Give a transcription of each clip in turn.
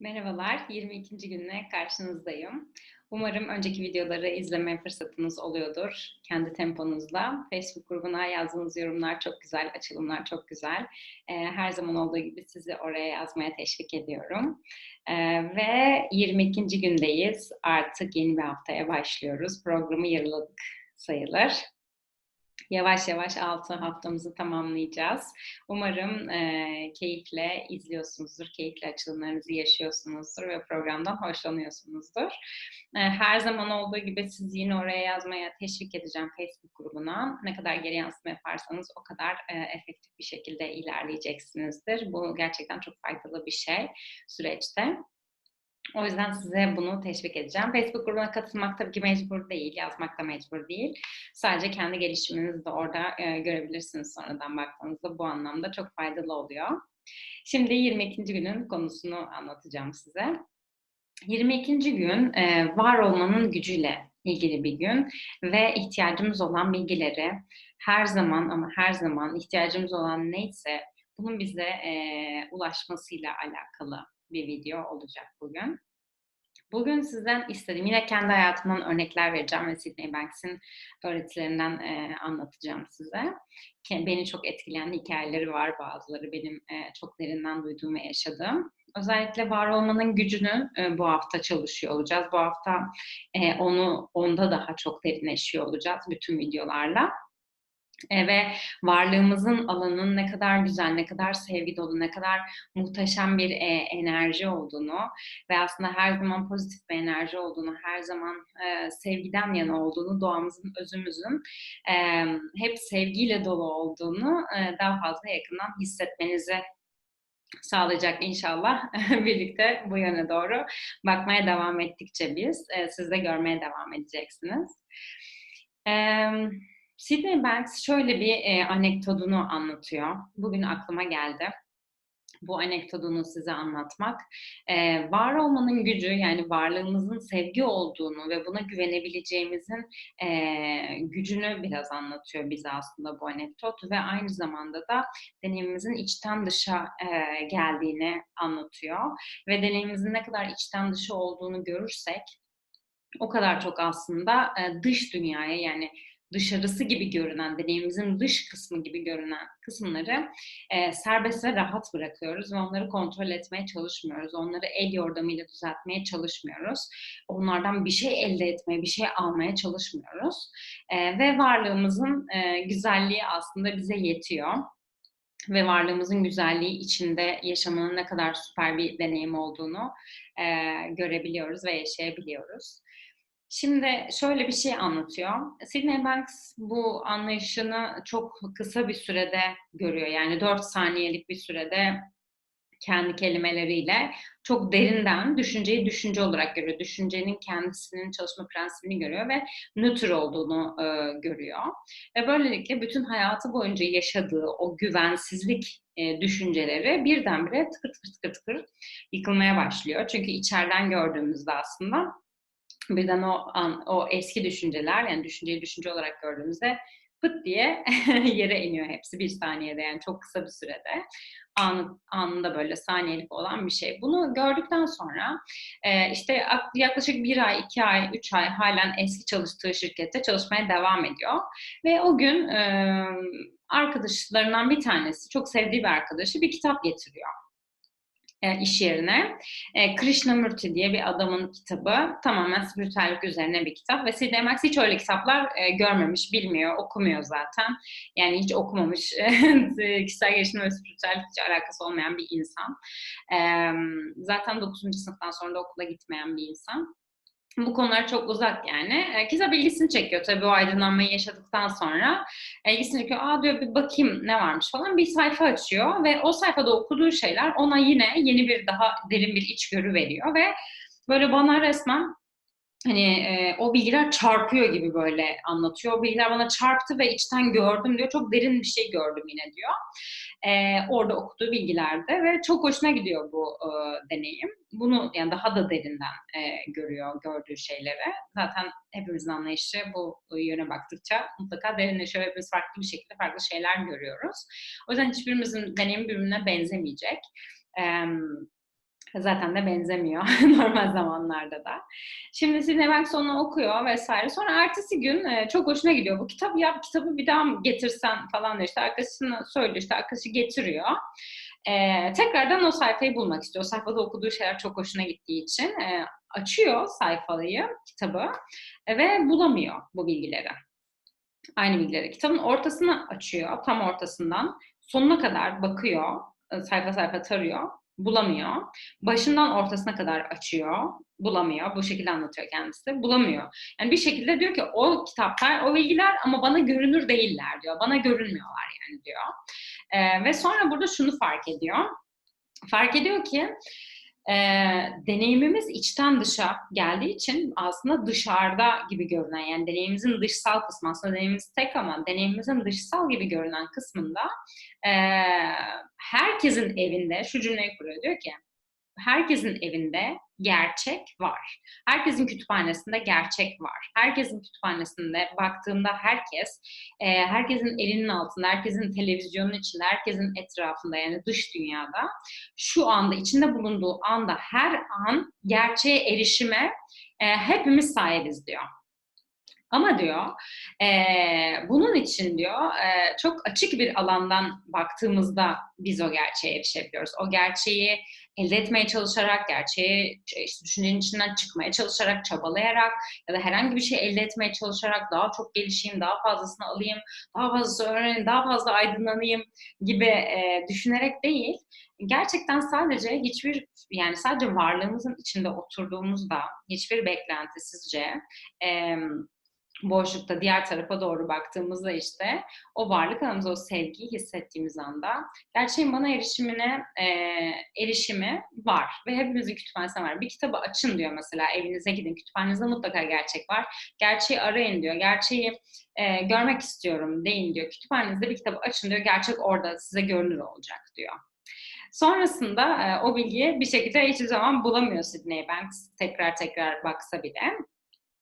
Merhabalar, 22. gününe karşınızdayım. Umarım önceki videoları izleme fırsatınız oluyordur kendi temponuzla. Facebook grubuna yazdığınız yorumlar çok güzel, açılımlar çok güzel. Ee, her zaman olduğu gibi sizi oraya yazmaya teşvik ediyorum. Ee, ve 22. gündeyiz. Artık yeni bir haftaya başlıyoruz. Programı yarıladık sayılır. Yavaş yavaş altı haftamızı tamamlayacağız. Umarım e, keyifle izliyorsunuzdur, keyifle açılımlarınızı yaşıyorsunuzdur ve programdan hoşlanıyorsunuzdur. E, her zaman olduğu gibi sizi yine oraya yazmaya teşvik edeceğim Facebook grubuna. Ne kadar geri yansıma yaparsanız o kadar e, efektif bir şekilde ilerleyeceksinizdir. Bu gerçekten çok faydalı bir şey süreçte. O yüzden size bunu teşvik edeceğim. Facebook grubuna katılmak tabii ki mecbur değil, yazmak da mecbur değil. Sadece kendi gelişiminizi de orada e, görebilirsiniz sonradan baktığınızda. Bu anlamda çok faydalı oluyor. Şimdi 22. günün konusunu anlatacağım size. 22. gün e, var olmanın gücüyle ilgili bir gün ve ihtiyacımız olan bilgileri her zaman ama her zaman ihtiyacımız olan neyse bunun bize e, ulaşmasıyla alakalı bir video olacak bugün. Bugün sizden istediğim, yine kendi hayatımdan örnekler vereceğim ve Sydney Banks'in öğretilerinden e, anlatacağım size. Beni çok etkileyen hikayeleri var bazıları, benim e, çok derinden duyduğum ve yaşadığım. Özellikle var olmanın gücünü e, bu hafta çalışıyor olacağız. Bu hafta e, onu onda daha çok derinleşiyor olacağız bütün videolarla. E, ve varlığımızın alanının ne kadar güzel, ne kadar sevgi dolu, ne kadar muhteşem bir e, enerji olduğunu ve aslında her zaman pozitif bir enerji olduğunu, her zaman e, sevgiden yana olduğunu, doğamızın, özümüzün e, hep sevgiyle dolu olduğunu e, daha fazla yakından hissetmenizi sağlayacak inşallah birlikte bu yöne doğru bakmaya devam ettikçe biz e, siz de görmeye devam edeceksiniz. Evet. Sydney Banks şöyle bir e, anekdotunu anlatıyor. Bugün aklıma geldi. Bu anekdotunu size anlatmak. E, var olmanın gücü yani varlığımızın sevgi olduğunu ve buna güvenebileceğimizin e, gücünü biraz anlatıyor bize aslında bu anekdot ve aynı zamanda da deneyimimizin içten dışa e, geldiğini anlatıyor. Ve deneyimimizin ne kadar içten dışı olduğunu görürsek o kadar çok aslında e, dış dünyaya yani dışarısı gibi görünen, deneyimimizin dış kısmı gibi görünen kısımları e, serbest ve rahat bırakıyoruz ve onları kontrol etmeye çalışmıyoruz. Onları el yordamıyla düzeltmeye çalışmıyoruz. Onlardan bir şey elde etmeye, bir şey almaya çalışmıyoruz. E, ve varlığımızın e, güzelliği aslında bize yetiyor ve varlığımızın güzelliği içinde yaşamanın ne kadar süper bir deneyim olduğunu e, görebiliyoruz ve yaşayabiliyoruz. Şimdi şöyle bir şey anlatıyor. Sydney Banks bu anlayışını çok kısa bir sürede görüyor. Yani 4 saniyelik bir sürede kendi kelimeleriyle çok derinden düşünceyi düşünce olarak görüyor. Düşüncenin kendisinin çalışma prensibini görüyor ve nötr olduğunu e, görüyor. Ve böylelikle bütün hayatı boyunca yaşadığı o güvensizlik e, düşünceleri birdenbire tıkır tıkır tıkır tıkır yıkılmaya başlıyor. Çünkü içeriden gördüğümüzde aslında birden o an, o eski düşünceler yani düşünceyi düşünce olarak gördüğümüzde pıt diye yere iniyor hepsi bir saniyede yani çok kısa bir sürede an, anında böyle saniyelik olan bir şey. Bunu gördükten sonra e, işte yaklaşık bir ay, iki ay, üç ay halen eski çalıştığı şirkette çalışmaya devam ediyor. Ve o gün e, arkadaşlarından bir tanesi, çok sevdiği bir arkadaşı bir kitap getiriyor e, iş yerine. E, Krishnamurti diye bir adamın kitabı. Tamamen spiritüellik üzerine bir kitap. Ve Max hiç öyle kitaplar e, görmemiş, bilmiyor, okumuyor zaten. Yani hiç okumamış, kişisel gelişim ve spiritüellik hiç alakası olmayan bir insan. E, zaten 9. sınıftan sonra da okula gitmeyen bir insan bu konular çok uzak yani. E, kitap ilgisini çekiyor tabii o aydınlanmayı yaşadıktan sonra. E, ilgisini çekiyor. Aa diyor bir bakayım ne varmış falan. Bir sayfa açıyor ve o sayfada okuduğu şeyler ona yine yeni bir daha derin bir içgörü veriyor ve böyle bana resmen hani e, o bilgiler çarpıyor gibi böyle anlatıyor. O bilgiler bana çarptı ve içten gördüm diyor. Çok derin bir şey gördüm yine diyor. E, orada okuduğu bilgilerde ve çok hoşuna gidiyor bu e, deneyim. Bunu yani daha da derinden e, görüyor gördüğü şeyleri. Zaten hepimizin anlayışı bu yöne baktıkça mutlaka derinleşiyor. Hepimiz farklı bir şekilde farklı şeyler görüyoruz. O yüzden hiçbirimizin deneyimi birbirine benzemeyecek. Evet Zaten de benzemiyor normal zamanlarda da. Şimdi Sidney Banks onu okuyor vesaire. Sonra ertesi gün e, çok hoşuna gidiyor. Bu kitap ya kitabı bir daha getirsen falan diyor. İşte arkadaşına söylüyor. işte arkadaşı getiriyor. E, tekrardan o sayfayı bulmak istiyor. O sayfada okuduğu şeyler çok hoşuna gittiği için e, açıyor sayfayı, kitabı e, ve bulamıyor bu bilgileri. Aynı bilgileri. Kitabın ortasını açıyor, tam ortasından. Sonuna kadar bakıyor, e, sayfa sayfa tarıyor bulamıyor. Başından ortasına kadar açıyor, bulamıyor. Bu şekilde anlatıyor kendisi. Bulamıyor. Yani bir şekilde diyor ki o kitaplar, o bilgiler ama bana görünür değiller diyor. Bana görünmüyorlar yani diyor. Ee, ve sonra burada şunu fark ediyor. Fark ediyor ki e, deneyimimiz içten dışa geldiği için aslında dışarıda gibi görünen yani deneyimimizin dışsal kısmı aslında deneyimimiz tek ama deneyimimizin dışsal gibi görünen kısmında e, herkesin evinde şu cümleyi kuruyor diyor ki herkesin evinde gerçek var. Herkesin kütüphanesinde gerçek var. Herkesin kütüphanesinde baktığımda herkes, e, herkesin elinin altında, herkesin televizyonun içinde, herkesin etrafında yani dış dünyada şu anda içinde bulunduğu anda her an gerçeğe erişime e, hepimiz sahibiz diyor. Ama diyor, e, bunun için diyor, e, çok açık bir alandan baktığımızda biz o gerçeğe erişebiliyoruz. O gerçeği elde etmeye çalışarak, gerçeği işte düşüncenin içinden çıkmaya çalışarak, çabalayarak ya da herhangi bir şey elde etmeye çalışarak daha çok gelişeyim, daha fazlasını alayım, daha fazla öğreneyim, daha fazla aydınlanayım gibi e, düşünerek değil, gerçekten sadece hiçbir yani sadece varlığımızın içinde oturduğumuzda hiçbir beklentisizce e, boşlukta diğer tarafa doğru baktığımızda işte o varlık alanımızda o sevgiyi hissettiğimiz anda gerçeğin bana erişimine e, erişimi var ve hepimizin kütüphanesinde var. Bir kitabı açın diyor mesela evinize gidin kütüphanenizde mutlaka gerçek var. Gerçeği arayın diyor. Gerçeği e, görmek istiyorum deyin diyor. Kütüphanenizde bir kitabı açın diyor. Gerçek orada size görünür olacak diyor. Sonrasında e, o bilgiyi bir şekilde hiçbir zaman bulamıyor Sidney Banks tekrar tekrar baksa bile.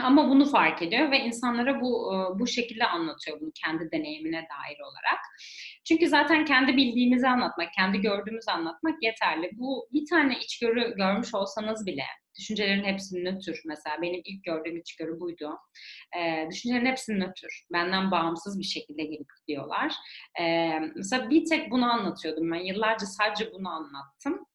Ama bunu fark ediyor ve insanlara bu bu şekilde anlatıyor bunu kendi deneyimine dair olarak. Çünkü zaten kendi bildiğimizi anlatmak, kendi gördüğümüzü anlatmak yeterli. Bu bir tane içgörü görmüş olsanız bile, düşüncelerin hepsi nötr. Mesela benim ilk gördüğüm içgörü buydu. Ee, düşüncelerin hepsi nötr. Benden bağımsız bir şekilde gelip gidiyorlar. Ee, mesela bir tek bunu anlatıyordum ben. Yıllarca sadece bunu anlattım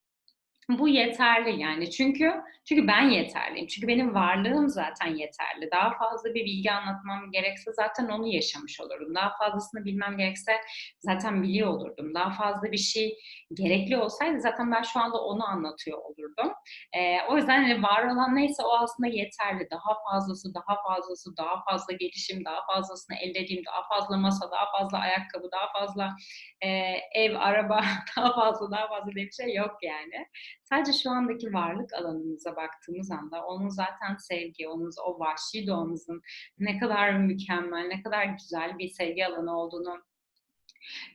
bu yeterli yani. Çünkü çünkü ben yeterliyim. Çünkü benim varlığım zaten yeterli. Daha fazla bir bilgi anlatmam gerekse zaten onu yaşamış olurdum daha fazlasını bilmem gerekse zaten biliyor olurdum. Daha fazla bir şey gerekli olsaydı zaten ben şu anda onu anlatıyor olurdum. Ee, o yüzden hani var olan neyse o aslında yeterli. Daha fazlası daha fazlası daha fazla gelişim daha fazlasını elde edeyim daha fazla masa daha fazla ayakkabı daha fazla e, ev araba daha fazla daha fazla diye bir şey yok yani Sadece şu andaki varlık alanımıza baktığımız anda onun zaten sevgi, onun o vahşi doğamızın ne kadar mükemmel, ne kadar güzel bir sevgi alanı olduğunu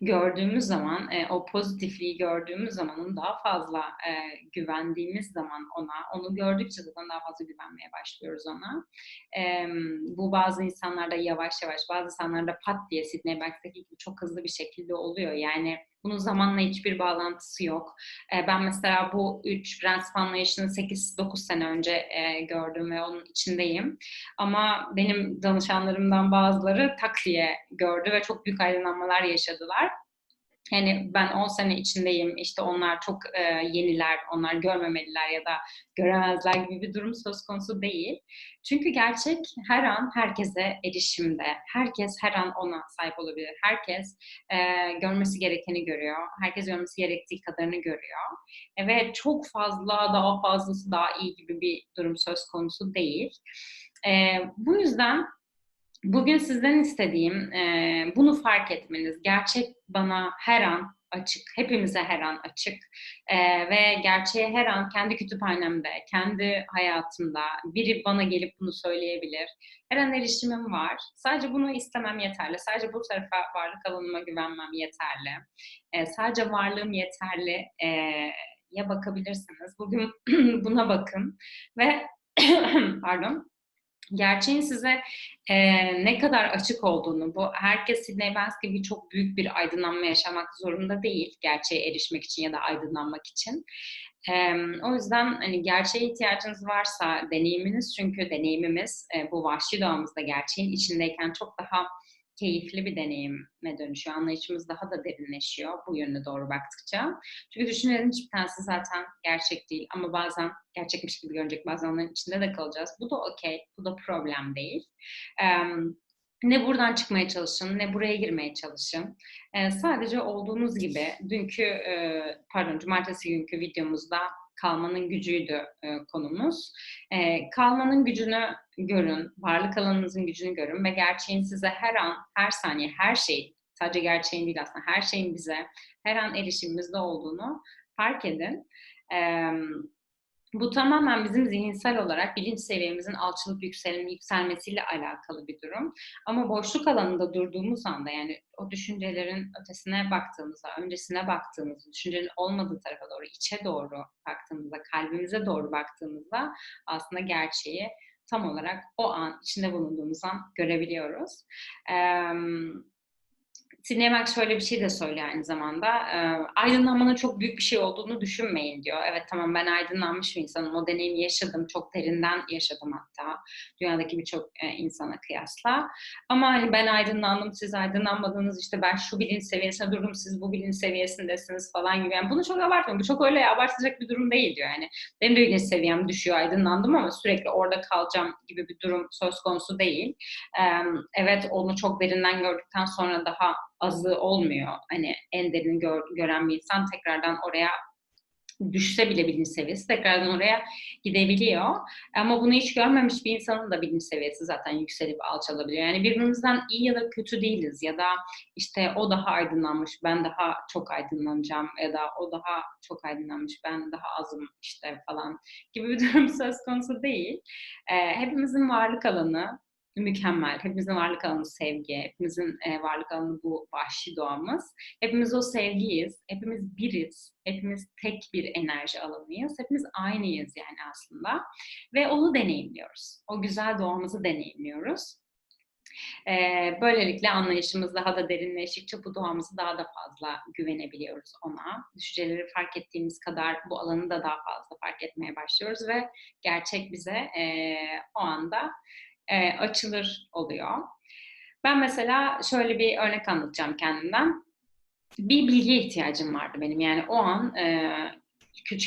gördüğümüz zaman, e, o pozitifliği gördüğümüz zaman, onu daha fazla e, güvendiğimiz zaman ona, onu gördükçe zaten daha fazla güvenmeye başlıyoruz ona. E, bu bazı insanlarda yavaş yavaş, bazı insanlarda pat diye Sidney Banks'taki gibi çok hızlı bir şekilde oluyor. Yani bunun zamanla hiçbir bağlantısı yok. E, ben mesela bu 3 Brand Spanlation'ı 8-9 sene önce e, gördüm ve onun içindeyim. Ama benim danışanlarımdan bazıları tak diye gördü ve çok büyük aydınlanmalar yaşadılar. Yani ben 10 sene içindeyim, işte onlar çok e, yeniler, onlar görmemeliler ya da göremezler gibi bir durum söz konusu değil. Çünkü gerçek her an herkese erişimde. Herkes her an ona sahip olabilir. Herkes e, görmesi gerekeni görüyor. Herkes görmesi gerektiği kadarını görüyor. E, ve çok fazla, daha fazlası daha iyi gibi bir durum söz konusu değil. E, bu yüzden Bugün sizden istediğim e, bunu fark etmeniz. Gerçek bana her an açık, hepimize her an açık e, ve gerçeğe her an kendi kütüphanemde, kendi hayatımda biri bana gelip bunu söyleyebilir. Her an erişimim var. Sadece bunu istemem yeterli. Sadece bu tarafa varlık alanıma güvenmem yeterli. E, sadece varlığım yeterli. E, ya bakabilirsiniz. Bugün buna bakın ve pardon gerçeğin size e, ne kadar açık olduğunu, bu herkes Sidney Banks gibi çok büyük bir aydınlanma yaşamak zorunda değil gerçeğe erişmek için ya da aydınlanmak için. Emm, o yüzden, hani, gerçeğe ihtiyacınız varsa deneyiminiz çünkü deneyimimiz, eee, bu vahşi doğamızda gerçeğin içindeyken çok daha keyifli bir deneyime dönüşüyor. Anlayışımız daha da derinleşiyor bu yöne doğru baktıkça. Çünkü düşüncelerin hiçbir tanesi zaten gerçek değil ama bazen gerçekmiş gibi görünecek, bazen onların içinde de kalacağız. Bu da okay, bu da problem değil. Ne buradan çıkmaya çalışın, ne buraya girmeye çalışın. Sadece olduğunuz gibi dünkü, pardon cumartesi günkü videomuzda kalmanın gücüydü, konumuz. Kalmanın gücünü görün, varlık alanınızın gücünü görün ve gerçeğin size her an, her saniye, her şey, sadece gerçeğin değil aslında her şeyin bize her an erişimimizde olduğunu fark edin. Emm, bu tamamen bizim zihinsel olarak bilinç seviyemizin alçalıp yüksel yükselmesiyle alakalı bir durum. Ama boşluk alanında durduğumuz anda yani o düşüncelerin ötesine baktığımızda, öncesine baktığımızda, düşüncenin olmadığı tarafa doğru, içe doğru baktığımızda, kalbimize doğru baktığımızda aslında gerçeği tam olarak o an, içinde bulunduğumuz an görebiliyoruz. Sinemak şöyle bir şey de söylüyor aynı zamanda. Eee, aydınlanmanın çok büyük bir şey olduğunu düşünmeyin diyor. Evet tamam ben aydınlanmış bir insanım. O deneyimi yaşadım. Çok derinden yaşadım hatta. Dünyadaki birçok e, insana kıyasla. Ama hani ben aydınlandım, siz aydınlanmadınız. İşte ben şu bilinç seviyesine durdum, siz bu bilinç seviyesindesiniz falan gibi. Yani bunu çok abartmayın. Bu çok öyle abartacak bir durum değil diyor. Yani benim de bilinç seviyem düşüyor, aydınlandım ama sürekli orada kalacağım gibi bir durum söz konusu değil. Eee, evet onu çok derinden gördükten sonra daha azı olmuyor. Hani en derin gör, gören bir insan tekrardan oraya düşse bile bilinç seviyesi tekrardan oraya gidebiliyor. Ama bunu hiç görmemiş bir insanın da bilinç seviyesi zaten yükselip alçalabiliyor. Yani birbirimizden iyi ya da kötü değiliz ya da işte o daha aydınlanmış, ben daha çok aydınlanacağım ya da o daha çok aydınlanmış, ben daha azım işte falan gibi bir durum söz konusu değil. Ee, hepimizin varlık alanı mükemmel. Hepimizin varlık alanı sevgi, hepimizin e, varlık alanı bu vahşi doğamız. Hepimiz o sevgiyiz, hepimiz biriz, hepimiz tek bir enerji alanıyız, hepimiz aynıyız yani aslında. Ve onu deneyimliyoruz. O güzel doğamızı deneyimliyoruz. Ee, böylelikle anlayışımız daha da derinleştikçe bu doğamızı daha da fazla güvenebiliyoruz ona. Düşünceleri fark ettiğimiz kadar bu alanı da daha fazla fark etmeye başlıyoruz ve gerçek bize e, o anda e, açılır oluyor. Ben mesela şöyle bir örnek anlatacağım kendimden. Bir bilgiye ihtiyacım vardı benim. Yani o an e,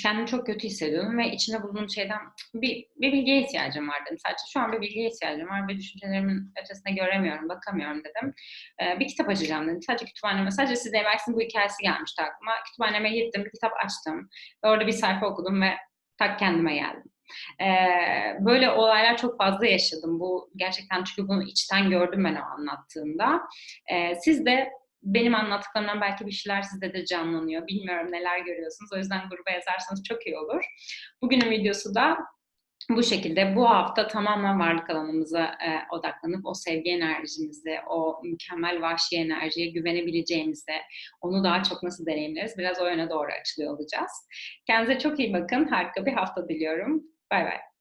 kendimi çok kötü hissediyordum ve içinde bulunduğum şeyden bir, bir bilgiye ihtiyacım vardı. Sadece şu an bir bilgiye ihtiyacım var ve düşüncelerimin ötesine göremiyorum, bakamıyorum dedim. Ee, bir kitap açacağım dedim. Sadece kütüphaneme, sadece size Emaks'in bu hikayesi gelmişti aklıma. Kütüphaneme gittim, bir kitap açtım ve orada bir sayfa okudum ve tak kendime geldim. Ee, böyle olaylar çok fazla yaşadım. Bu gerçekten çünkü bunu içten gördüm ben o anlattığımda. Ee, siz de benim anlattıklarımdan belki bir şeyler sizde de canlanıyor. Bilmiyorum neler görüyorsunuz. O yüzden gruba yazarsanız çok iyi olur. Bugünün videosu da bu şekilde bu hafta tamamen varlık alanımıza e, odaklanıp o sevgi enerjimizi, o mükemmel vahşi enerjiye güvenebileceğimizi, onu daha çok nasıl deneyimleriz biraz o yöne doğru açılıyor olacağız. Kendinize çok iyi bakın. Harika bir hafta diliyorum. Bye bye.